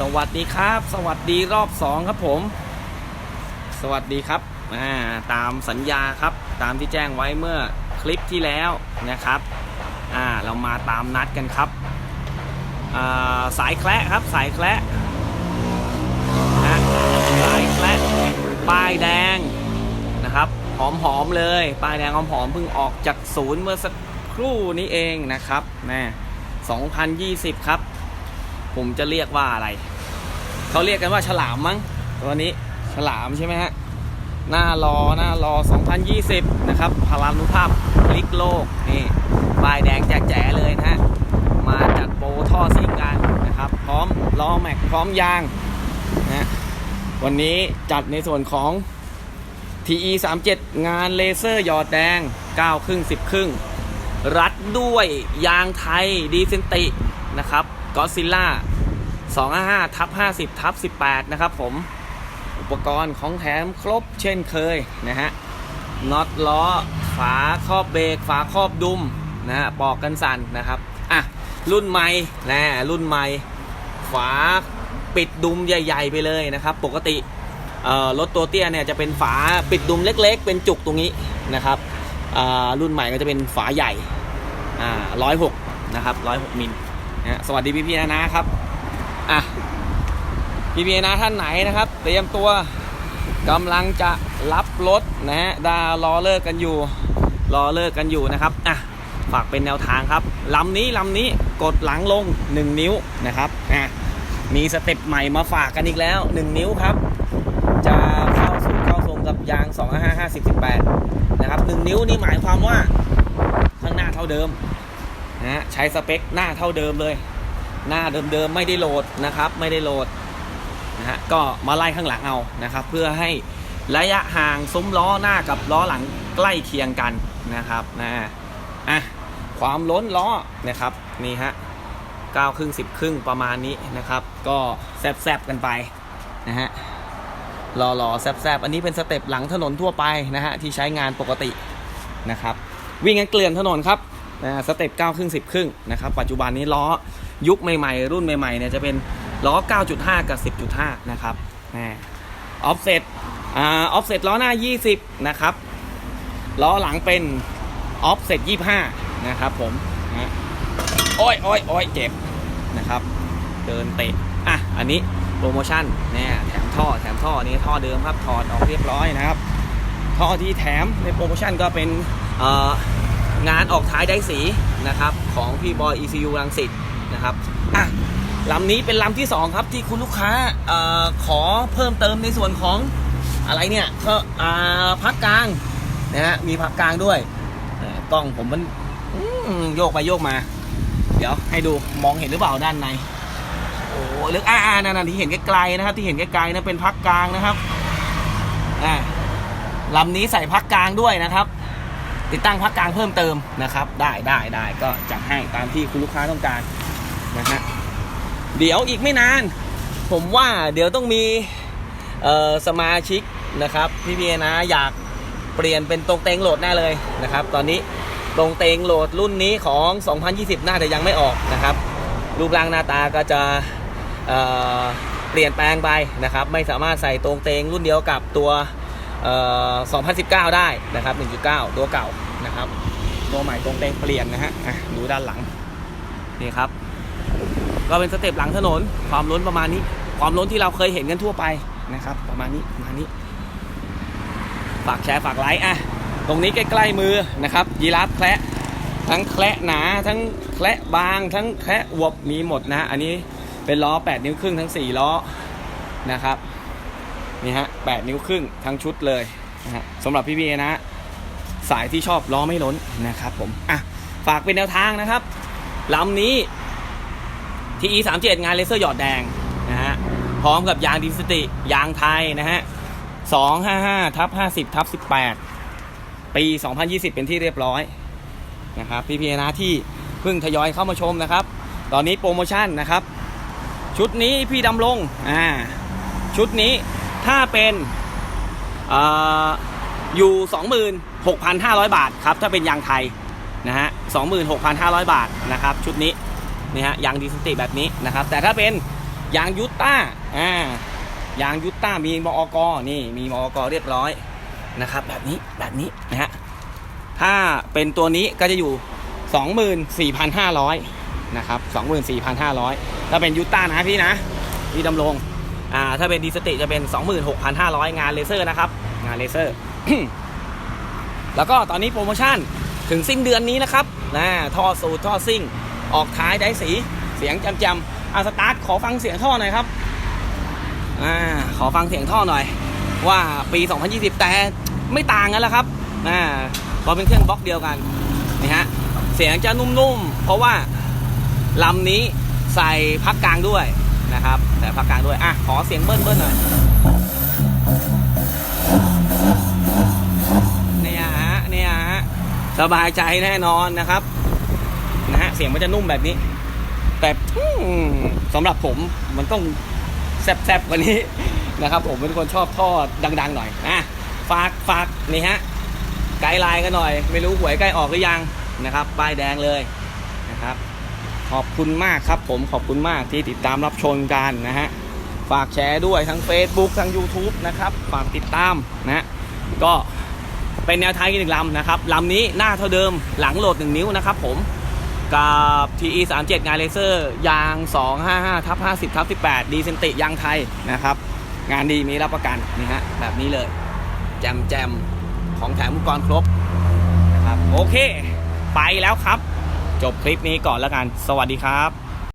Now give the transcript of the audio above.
สวัสดีครับ สวัสดีรอบสองครับผม สวัสดีครับอ่าตามสัญญาครับ ตามที่แจ้งไว้เมื่อคลิปที่แล้วนะครับอ่าเรามาตามนัดกันครับอ่าสายแคละครับสายแคละนะสายแคละป้ายแดงนะครับหอมๆเลยป้ายแดงหอมๆเพิ่งออกจากศูนย์เมื่อสักครู่นี้เองนะครับแน่2020 ครับผมจะเรียกว่าอะไร เขาเรียกกันว่าฉลามมั้งตัวนี้ฉลามใช่ไหมฮะหน้ารอหน้ารอ 2020 นะครับพลานุภาพพลิกโลกนี่ปลายแดงแจกแจ๋เลยนะฮะมาจัดโปรท่อซิ่งกันนะครับ พร้อมล้อแม็กพร้อมยางนะฮะวันนี้จัดในส่วนของ TE 37งานเลเซอร์หยอดแดง 9 ครึ่ง 10 ครึ่ง รัดด้วยยางไทยดีเซนตินะครับกอซิลล่า 255ทับ50ทับ18 นะครับผม อุปกรณ์ของแถมครบเช่นเคยนะฮะ น็อตล้อ ฝาครอบเบรก ฝาครอบดุมนะฮะ ปอกกันสั่นนะครับ อะ รุ่นใหม่นะรุ่นใหม่ ฝาปิดดุมใหญ่ ๆ ไปเลยนะครับ ปกติรถตัวเตี้ยเนี่ยจะเป็นฝาปิดดุมเล็ก ๆ เป็นจุกตรงนี้นะครับ รุ่นใหม่ก็จะเป็นฝาใหญ่ร้อยหกนะครับร้อยหกมิลนะฮะสวัสดีพี่พี่ๆนะนะครับ อะพี่พี่ๆนะท่านไหนนะครับ เตรียมตัวกำลังจะรับรถนะฮะดารอเลิกกันอยู่ รอเลิกกันอยู่นะครับอะฝากเป็นแนวทางครับลำนี้ลำนี้กดหลังลง 1 นิ้วนะครับอะมีสเต็ปใหม่มาฝากกันอีกแล้ว 1 นิ้วครับ จะเข้าสู่เข้าทรงกับยาง 255 0 18 นะครับ 1 นิ้วนี่หมายความว่าข้างหน้าเท่าเดิมนะฮะใช้สเปคหน้าเท่าเดิมเลย หน้าเดิมๆไม่ได้โหลดนะครับไม่ได้โหลดนะฮะก็มาไล่ข้างหลังเอานะครับ เพื่อให้ระยะห่างซุ้มล้อหน้ากับล้อหลังใกล้เคียงกันนะครับนะอะความล้นล้อนะครับนี่ฮะเก้าครึ่งสิบครึ่งประมาณนี้นะครับ ก็แซบๆกันไปนะฮะรอรอๆแซบๆอันนี้เป็นสเต็ปหลังถนนทั่วไปนะฮะที่ใช้งานปกตินะครับ วิ่งกันเกลื่อนถนนครับนะฮะสเต็ป9ครึ่ง10ครึ่งนะครับ ปัจจุบันนี้ล้อ ยุคใหม่ๆ รุ่นใหม่ๆเนี่ยจะเป็นล้อ 9.5 กับ 10.5 นะครับออฟเซ็ตอออฟเซ็ตล้อหน้า 20 นะครับ ล้อหลังเป็นออฟเซ็ต25 นะครับผมนะโอ้ยโอ้ยโอ้ยเจ็บนะครับ เดินเตะ อะ อันนี้โปรโมชั่นเนี่ยแถมท่อแถมท่อนี้ท่อเดิมครับถอดออกเรียบร้อยนะครับ ท่อที่แถมในโปรโมชั่นก็เป็นงานออกท้ายได้สีนะครับ ของพี่บอย ECU รังสิต นะครับอะลำนี้เป็นลำที่ 2 ครับที่คุณลูกค้าอขอเพิ่มเติมในส่วนของอะไรเนี่ยก็อ่าพักกลางนะฮะมีพักกลางด้วยกล้องผมมันมโยกไปโยกมา เดี๋ยวให้ดูมองเห็นหรือเปล่าด้านในโอ้ลึกอ่าอ่านั่นที่เห็นไกลๆนะครับ ที่เห็นไกลๆนะเป็นพักกลางนะครับอ่าลำนี้ใส่พักกลางด้วยนะครับ ติดตั้งพักกลางเพิ่มเติมนะครับ ได้ได้ได้ก็จัดให้ตามที่คุณลูกค้าต้องการ นะฮะเดี๋ยวอีกไม่นาน ผมว่าเดี๋ยวต้องมีสมาชิกนะครับพี่เพียนะอยากเปลี่ยนเป็นตรงเตงโหลดแน่เลยนะครับ ตอนนี้ตรงเตงโหลดรุ่นนี้ของ 2020 น่าจะยังไม่ออกนะครับ รูปร่างหน้าตาก็จะเเปลี่ยนแปลงไปนะครับ ไม่สามารถใส่ตรงเตงรุ่นเดียวกับตัวเอ่อ2019 ได้นะครับ 1.9 ตัวเก่านะครับ ตัวใหม่ตรงเตงเปลี่ยนนะฮะดูด้านหลัง นี่ครับ ก็เป็นสเต็ปหลังถนน ความล้นประมาณนี้ ความล้นที่เราเคยเห็นกันทั่วไปนะครับ ประมาณนี้ประมาณนี้ ฝากแชร์ฝากไลค์อะ ตรงนี้ใกล้ๆมือนะครับ ยีราฟแคระทั้งแคระหนาทั้งแคระบาง ทั้งแคระอวบมีหมดนะอันนี้เป็นล้อ 8 นิ้วครึ่งทั้ง 4 ล้อนะครับนี่ฮะ8นิ้วครึ่งทั้งชุดเลยนะฮะสำหรับพี่ๆนะ สายที่ชอบล้อไม่ล้นนะครับผมอะฝากเป็นแนวทางนะครับลำนี้ TE 3 7งานเลเซอร์หยอดแดงนะฮะพร้อมกับยางดิสติยางไทยนะฮะ255ทับ50ทับ18 ปี 2020 เป็นที่เรียบร้อยนะครับพี่พีนะที่เพิ่งทยอยเข้ามาชมนะครับ ตอนนี้โปรโมชั่นนะครับ ชุดนี้พี่ดำลงอ่าชุดนี้ถ้าเป็นอ่าอยู่ 26,500 บาทครับ ถ้าเป็นยางไทยนะฮะ 26,500 บาทนะครับ ชุดนี้ นี่ฮะยางดิสติแบบนี้นะครับ แต่ถ้าเป็นยางยุตต้าอ่ายางยุตต้ามีมอกนี่มีมอกเรียบร้อยนะครับ แบบนี้แบบนี้นะฮะถ้าเป็นตัวนี้ก็จะอยู่ 24,500นะครับ24,500 ถ้าเป็นยุตต้านะพี่นะพี่ดำรงอ่าถ้าเป็นดีสติจะเป็น 26,500 งานเลเซอร์นะครับ งานเลเซอร์ แล้วก็ตอนนี้โปรโมชั่นถึงสิ้นเดือนนี้นะครับนะท่อสูตรท่อซิ่ง ออกท้ายได้สีเสียงจำๆอาสตาร์ทขอฟังเสียงท่อหน่อยครับอ่าขอฟังเสียงท่อหน่อย ว่าปี 2020 แต่ไม่ต่างกันแล้วครับอ่าเพราะเป็นเครื่องบล็อกเดียวกันนี่ฮะเสียงจะนุ่มๆ เพราะว่าลำนี้ใส่พักกลางด้วยนะครับ แต่พักกลางด้วย อะ ขอเสียงเบิ้ลเบิ้ลหน่อยเนี่ยฮะเนี่ยฮะสบายใจแน่นอนนะครับ เสียงมันจะนุ่มแบบนี้ แต่สำหรับผมมันต้องแซบๆกว่านี้นะครับผมเป็นคนชอบท่อดัง ๆ หน่อยอะฝากฝากนี่ฮะไกด์ไลน์กันหน่อย ไม่รู้หวยใกล้ออกหรือยังนะครับป้ายแดงเลยนะครับ ขอบคุณมากครับผมขอบคุณมากที่ติดตามรับชมกันนะฮะฝากแชร์ด้วยทั้ง Facebook ทั้ง YouTube นะครับฝากติดตามนะฮะก็เป็นแนวทางอีกหนึ่งลำนะครับลำนี้หน้าเท่าเดิมหลังโหลด 1 นิ้วนะครับผม กับ TE 3 7งานเลเซอร์ยาง 255ทับ50ทับ18 ดีเซนติยางไทยนะครับ งานดีมีรับประกันนี่ฮะแบบนี้เลย แจมแจมของแถมอุปกรณ์ครบนะครับโอเค ไปแล้วครับ จบคลิปนี้ก่อนแล้วกัน สวัสดีครับ